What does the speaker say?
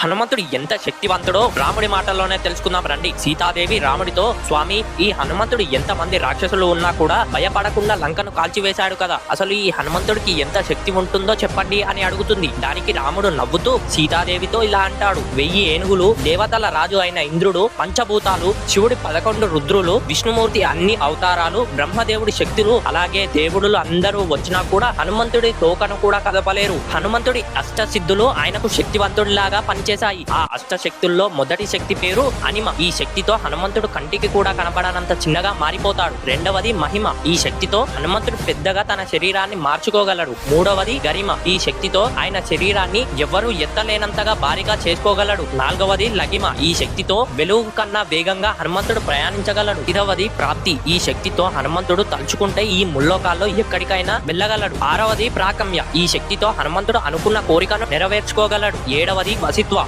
హనుమంతుడు ఎంత శక్తివంతుడో రాముడి మాటల్లోనే తెలుసుకుందాం రండి. సీతాదేవి రాముడితో స్వామి ఈ హనుమంతుడు ఎంత మంది రాక్షసులు ఉన్నా కూడా భయపడకుండా లంకను కాల్చివేశాడు కదా. అసలు ఈ హనుమంతుడికి ఎంత శక్తి ఉంటుందో చెప్పండి అని అడుగుతుంది. దానికి రాముడు నవ్వుతూ సీతాదేవితో ఇలా అంటాడు. వెయ్యి ఏనుగులు దేవతల రాజు అయిన ఇంద్రుడు పంచభూతాలు శివుడి పదకొండు రుద్రులు విష్ణుమూర్తి అన్ని అవతారాలు బ్రహ్మదేవుడి శక్తులు అలాగే దేవుడులు అందరూ వచ్చినా కూడా హనుమంతుడి తోకను కూడా కదపలేరు. హనుమంతుడి అష్ట సిద్ధులు ఆయనకు శక్తివంతుడిలాగా పనిచేశాయి ఆ అష్ట శక్తుల్లో మొదటి శక్తి పేరు అనిమ. ఈ శక్తితో హనుమంతుడు కంటికి కూడా కనపడనంత చిన్నగా మారిపోతాడు. రెండవది మహిమ. ఈ శక్తితో హనుమంతుడు పెద్దగా తన శరీరాన్ని మార్చుకోగలడు. మూడవది గరిమ. ఈ శక్తితో ఆయన శరీరాన్ని ఎవ్వరూ ఎత్తలేనంతగా భారీగా చేసుకోగలడు. నాలుగవది లగిమ ఈ శక్తితో వెలుగు కన్నా వేగంగా హనుమంతుడు ప్రయాణించగలడు. ఐదవది ప్రాప్తి. ఈ శక్తితో హనుమంతుడు తలుచుకుంటే ఈ ముల్లోకాల్లో ఎక్కడికైనా వెళ్ళగలడు. ఆరవది ప్రాకమ్య. ఈ శక్తితో హనుమంతుడు అనుకున్న కోరికను నెరవేర్చుకోగలడు. ఏడవది వసిత్వ